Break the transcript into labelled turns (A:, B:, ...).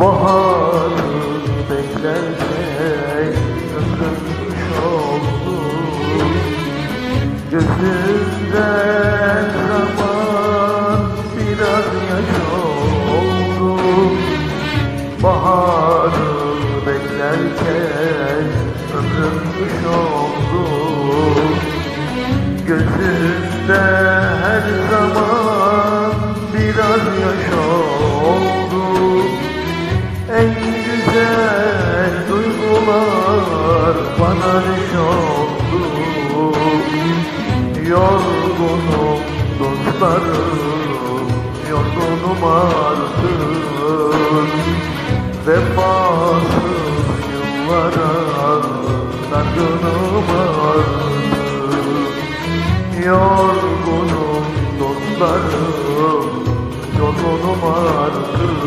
A: Baharı beklerken ömrüm oldu Gözümden zaman biraz yaş oldu Baharı beklerken ömrüm oldu Gözümde her zaman biraz yaş oldu sarhoş oldum Yorgunum dostlarım Yorgunum artık. Vefasız yıllara Dargınım artık. Yorgunum dostlarım Yorgunum artık.